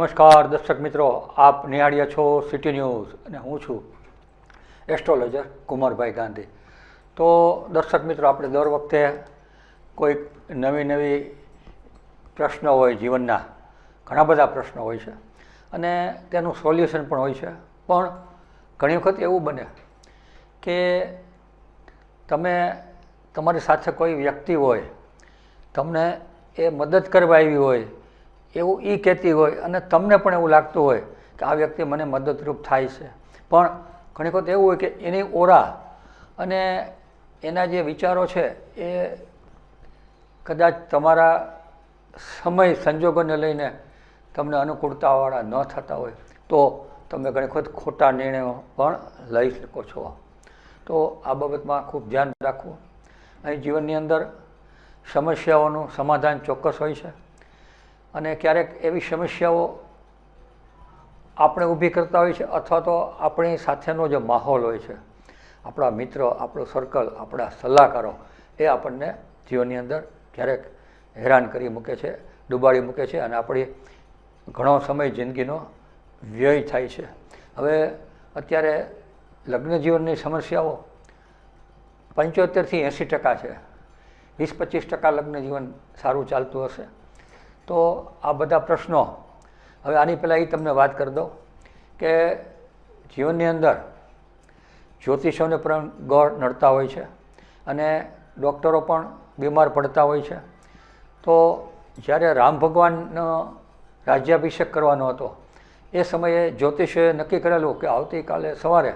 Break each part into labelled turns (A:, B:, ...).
A: નમસ્કાર, દર્શક મિત્રો, આપ નિહાળ્યા છો સિટી ન્યૂઝ અને હું છું એસ્ટ્રોલોજર કુમારભાઈ ગાંધી. તો દર્શક મિત્રો, આપણે દર વખતે કોઈક નવી નવી પ્રશ્નો હોય જીવનના, ઘણા બધા પ્રશ્નો હોય છે અને તેનું સોલ્યુશન પણ હોય છે. પણ ઘણી વખત એવું બને કે તમે, તમારી સાથે કોઈ વ્યક્તિ હોય, તમને એ મદદ કરવા આવી હોય એવું એ કહેતી હોય અને તમને પણ એવું લાગતું હોય કે આ વ્યક્તિ મને મદદરૂપ થાય છે. પણ ઘણી વખત એવું હોય કે એની ઓરા અને એના જે વિચારો છે એ કદાચ તમારા સમય સંજોગોને લઈને તમને અનુકૂળતાવાળા ન થતા હોય તો તમે ઘણી વખત ખોટા નિર્ણયો પણ લઈ શકો છો. તો આ બાબતમાં ખૂબ ધ્યાન રાખવું. અહીં જીવનની અંદર સમસ્યાઓનું સમાધાન ચોક્કસ હોય છે. અને ક્યારેક એવી સમસ્યાઓ આપણે ઊભી કરતા હોય છે, અથવા તો આપણી સાથેનો જે માહોલ હોય છે, આપણા મિત્રો, આપણું સર્કલ આપણા સલાહકારો, એ આપણને જીવનની અંદર ક્યારેક હેરાન કરી મૂકે છે, ડૂબાડી મૂકે છે અને આપણી ઘણો સમય જિંદગીનો વ્યય થાય છે. હવે અત્યારે લગ્ન જીવનની સમસ્યાઓ પંચોતેરથી એંસી ટકા છે. વીસ પચીસ ટકા લગ્ન જીવન સારું ચાલતું હશે. તો આ બધા પ્રશ્નો, હવે આની પહેલાં એ તમને વાત કરી દઉં કે જીવનની અંદર જ્યોતિષોને પણ ગોળ નડતા હોય છે અને ડૉક્ટરો પણ બીમાર પડતા હોય છે. તો જ્યારે રામ ભગવાનનો રાજ્યાભિષેક કરવાનો હતો, એ સમયે જ્યોતિષોએ નક્કી કરેલું કે આવતીકાલે સવારે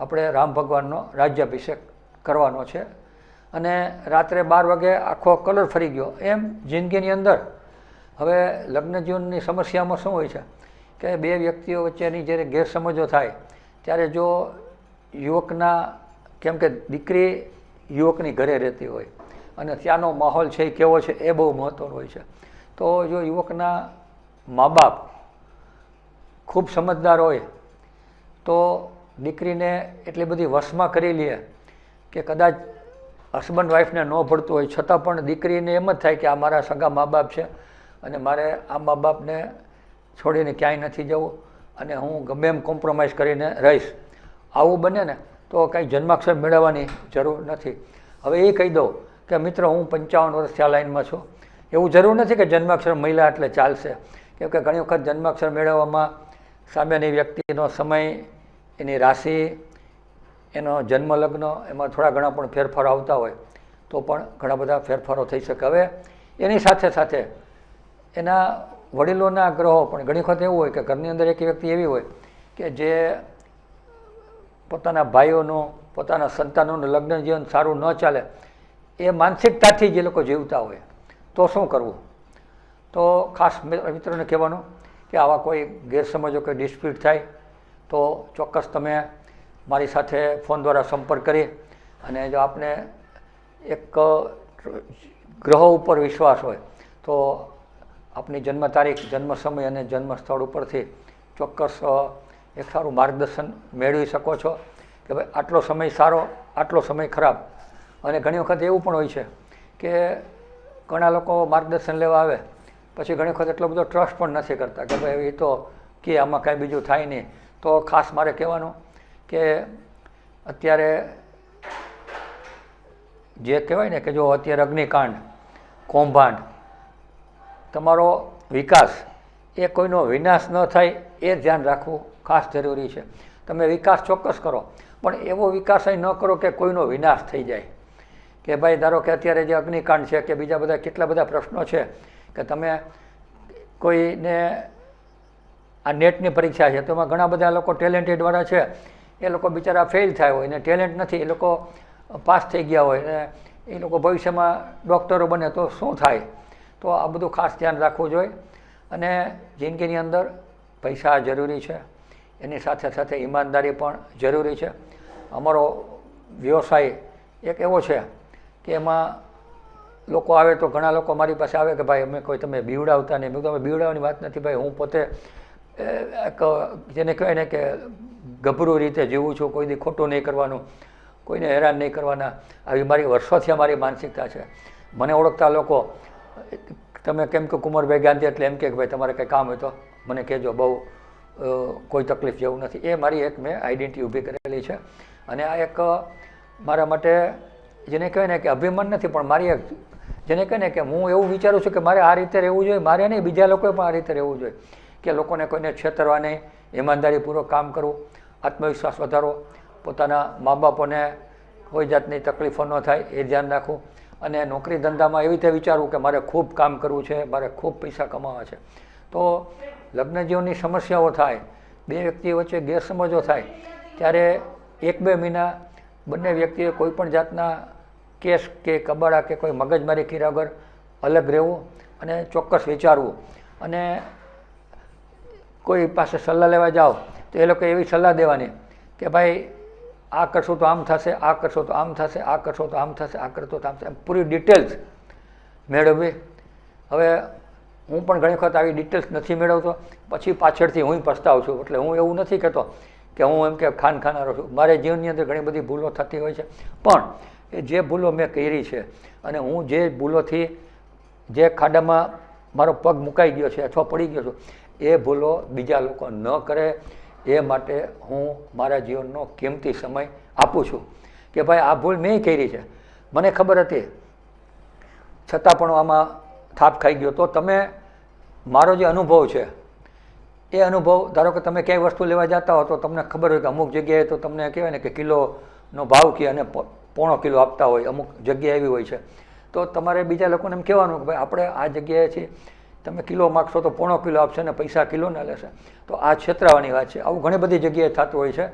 A: આપણે રામ ભગવાનનો રાજ્યાભિષેક કરવાનો છે. અને રાત્રે બાર વાગે આખો કલર ફરી ગયો. એમ જિંદગીની અંદર હવે લગ્ન જીવનની સમસ્યામાં શું હોય છે? કે બે વ્યક્તિઓ વચ્ચેની જ્યારે ગેરસમજો થાય, ત્યારે જો યુવકના, કેમ કે દીકરી યુવકની ઘરે રહેતી હોય અને ત્યાંનો માહોલ છે એ કેવો છે એ બહુ મહત્ત્વનો હોય છે. તો જો યુવકના મા બાપ ખૂબ સમજદાર હોય, તો દીકરીને એટલી બધી વશમાં કરી લે કે કદાચ હસબન્ડ વાઈફને ન ભળતું હોય. છતાં પણ દીકરીને એમ જ થાય કે આ મારા સગા મા બાપ છે અને મારે આ મા બાપને છોડીને ક્યાંય નથી જવું અને હું ગમે એમ કોમ્પ્રોમાઇઝ કરીને રહીશ. આવું બને ને તો કાંઈ જન્માક્ષર મેળવવાની જરૂર નથી. હવે એ કહી દઉં કે મિત્ર, હું પંચાવન વર્ષથી આ લાઈનમાં છું. એવું જરૂર નથી કે જન્માક્ષર મહિલા એટલે ચાલશે. કેમ કે ઘણી વખત જન્માક્ષર મેળવવામાં સામેની વ્યક્તિનો સમય, એની રાશિ, એનો જન્મ લગ્ન એમાં થોડા ઘણા પણ ફેરફારો આવતા હોય તો પણ ઘણા બધા ફેરફારો થઈ શકે. હવે એની સાથે સાથે એના વડીલોના ગ્રહો પણ ઘણી વખત એવું હોય કે ઘરની અંદર એક વ્યક્તિ એવી હોય કે જે પોતાના ભાઈઓનું, પોતાના સંતાનોનું લગ્ન જીવન સારું ન ચાલે, એ માનસિકતાથી જે લોકો જીવતા હોય. તો શું કરવું? તો ખાસ મિત્રોને કહેવાનું કે આવા કોઈ ગેરસમજો કે ડિસ્પ્યુટ થાય, તો ચોક્કસ તમે મારી સાથે ફોન દ્વારા સંપર્ક કરી અને જો આપને એક ગ્રહો ઉપર વિશ્વાસ હોય, તો આપની જન્મ તારીખ, જન્મ સમય અને જન્મ સ્થળ ઉપરથી ચોક્કસ એક સારું માર્ગદર્શન મેળવી શકો છો કે ભાઈ આટલો સમય સારો, આટલો સમય ખરાબ. અને ઘણી વખત એવું પણ હોય છે કે ઘણા લોકો માર્ગદર્શન લેવા આવે, પછી ઘણી વખત એટલો બધો ટ્રસ્ટ પણ નથી કરતા કે ભાઈ એ તો કે આમાં કાંઈ બીજું થાય નહીં. તો ખાસ મારે કહેવાનું કે અત્યારે જે કહેવાય ને કે જો અત્યારે અગ્નિકાંડ, કૌભાંડ તમારો વિકાસ એ કોઈનો વિનાશ ન થાય એ ધ્યાન રાખવું ખાસ જરૂરી છે. તમે વિકાસ ચોક્કસ કરો, પણ એવો વિકાસ ન કરો કે કોઈનો વિનાશ થઈ જાય. કે ભાઈ ધારો કે અત્યારે જે અગ્નિકાંડ છે કે બીજા બધા કેટલા બધા પ્રશ્નો છે, કે તમે કોઈને આ નેટની પરીક્ષા છે, તો ઘણા બધા લોકો ટેલેન્ટેડવાળા છે, એ લોકો બિચારા ફેલ થયા હોય ને ટેલેન્ટ નથી, એ લોકો પાસ થઈ ગયા હોય ને એ લોકો ભવિષ્યમાં ડૉક્ટરો બને તો શું થાય? તો આ બધું ખાસ ધ્યાન રાખવું જોઈએ. અને જિંદગીની અંદર પૈસા જરૂરી છે. એની સાથે સાથે ઈમાનદારી પણ જરૂરી છે. અમારો વ્યવસાય એક એવો છે કે એમાં લોકો આવે તો ઘણા લોકો મારી પાસે આવે કે ભાઈ, અમે કોઈ તમે બીવડાવતા નહીં. મેં તમે બીવડાવવાની વાત નથી ભાઈ. હું પોતે એક, જેને કહેવાય ને કે ગભરું રીતે જીવું છું. કોઈ દી ખોટું નહીં કરવાનું. કોઈને હેરાન નહીં કરવાના. આવી મારી વર્ષોથી અમારી માનસિકતા છે. મને ઓળખતા લોકો તમે કેમ કે કુંવરભાઈ ગાંધી એટલે એમ કે ભાઈ તમારે કંઈ કામ હોય તો મને કહેજો. બહુ કોઈ તકલીફ જેવું નથી. એ મારી એક મેં આઈડેન્ટિટી ઊભી કરેલી છે. અને આ એક મારા માટે જેને કહેવાય ને કે અભિમાન નથી, પણ મારી એક, જેને કહે ને કે હું એવું વિચારું છું કે મારે આ રીતે રહેવું જોઈએ, મારે નહીં, બીજા લોકોએ પણ આ રીતે રહેવું જોઈએ. કે લોકોને કોઈને છેતરવા નહીં ઈમાનદારીપૂર્વક કામ કરવું, આત્મવિશ્વાસ વધારો પોતાના મા બાપોને કોઈ જાતની તકલીફો ન થાય, એ ધ્યાન રાખવું. અને નોકરી ધંધામાં એવી રીતે વિચારવું કે મારે ખૂબ કામ કરવું છે, મારે ખૂબ પૈસા કમાવા છે. તો લગ્ન જીવનની સમસ્યાઓ થાય, બે વ્યક્તિ વચ્ચે ગેરસમજો થાય, ત્યારે એક બે મહિના બંને વ્યક્તિએ કોઈપણ જાતના કેસ કે કબાડા કે કોઈ મગજમારી કર્યા વગર અલગ રહેવું અને ચોક્કસ વિચારવું. અને કોઈ પાસે સલાહ લેવા જાઓ, તો એ લોકો એવી સલાહ દેવાની કે ભાઈ આ કરશો તો આમ થશે, આ કરશો તો આમ થશે, આ કરશો તો આમ થશે, આ કરશો તો આમ થશે. એમ પૂરી ડિટેલ્સ મેળવવી હવે હું પણ ઘણી વખત આવી ડિટેલ્સ નથી મેળવતો. પછી પાછળથી હું પસ્તાવું છું. એટલે હું એવું નથી કહેતો કે હું એમ કે ખાન ખાનારો છું. મારે જીવનની અંદર ઘણી બધી ભૂલો થતી હોય છે. પણ એ જે ભૂલો મેં કરી છે અને હું જે ભૂલોથી જે ખાડામાં મારો પગ મુકાઈ ગયો છે અથવા પડી ગયો છું, એ ભૂલો બીજા લોકો ન કરે. એ માટે હું મારા જીવનનો કિંમતી સમય આપું છું કે ભાઈ આ ભૂલ મેં કરી છે. મને ખબર હતી. છતાં પણ આમાં થાપ ખાઈ ગયો. તો તમે, મારો જે અનુભવ છે, એ અનુભવ, ધારો કે તમે ક્યાંય વસ્તુ લેવા જતા હો, તો તમને ખબર હોય કે અમુક જગ્યાએ તો તમને કહેવાય ને કે કિલોનો ભાવ કે અને પોણો કિલો આપતા હોય, અમુક જગ્યા એવી હોય છે. તો તમારે બીજા લોકોને એમ કહેવાનું કે ભાઈ આપણે આ જગ્યાએ છીએ તમે કિલો માગશો તો પોણો કિલો આપશે ને પૈસા કિલોના લેશે. તો આ છેતરાવાની વાત છે. આવું ઘણી બધી જગ્યાએ થતું હોય છે.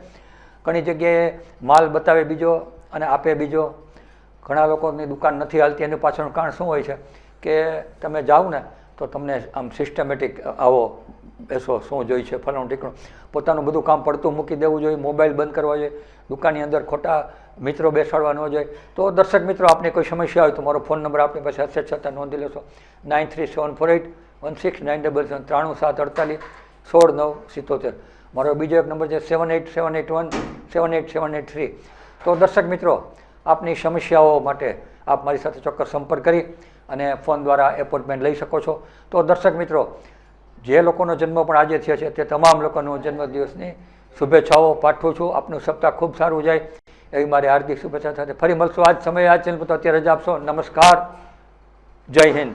A: ઘણી જગ્યાએ માલ બતાવે બીજો અને આપે બીજો. ઘણા લોકોની દુકાન નથી હાલતી. એનું પાછળનું કારણ શું હોય છે? કે તમે જાઓ ને તો તમને આમ સિસ્ટમેટિક આવો બેસો શું જોઈએ છે, ફલાણું ઠીકણું. પોતાનું બધું કામ પડતું મૂકી દેવું જોઈએ, મોબાઈલ બંધ કરવા જોઈએ, દુકાનની અંદર ખોટા મિત્રો બેસાડવા ન જોઈએ. તો દર્શક મિત્રો, આપને કોઈ સમસ્યા હોય તો મારો ફોન નંબર આપણી પાસે હશે, છતાં નોંધી લેશો. Nine three seven four eight one six nine double seven ત્રાણું સાત અડતાલીસ સોળ નવ સિત્તોતેર. મારો બીજો એક નંબર છે seven eight seven eight one seven eight seven eight three. તો દર્શક મિત્રો, આપની સમસ્યાઓ માટે આપ મારી સાથે ચોક્કસ સંપર્ક કરી અને ફોન દ્વારા એપોઇન્ટમેન્ટ લઈ શકો છો. તો દર્શક મિત્રો જે લોકોનો જન્મ પણ આજે થયો છે, તે તમામ લોકોનો જન્મદિવસની શુભેચ્છાઓ પાઠવું છું. આપનું સપ્તાહ ખૂબ સારું જાય. એવી મારી હાર્દિક શુભેચ્છા સાથે ફરી મળશું. આજ સમયે આ ચેનલ પર અત્યારે રજા આપશો. નમસ્કાર. જય હિન્દ.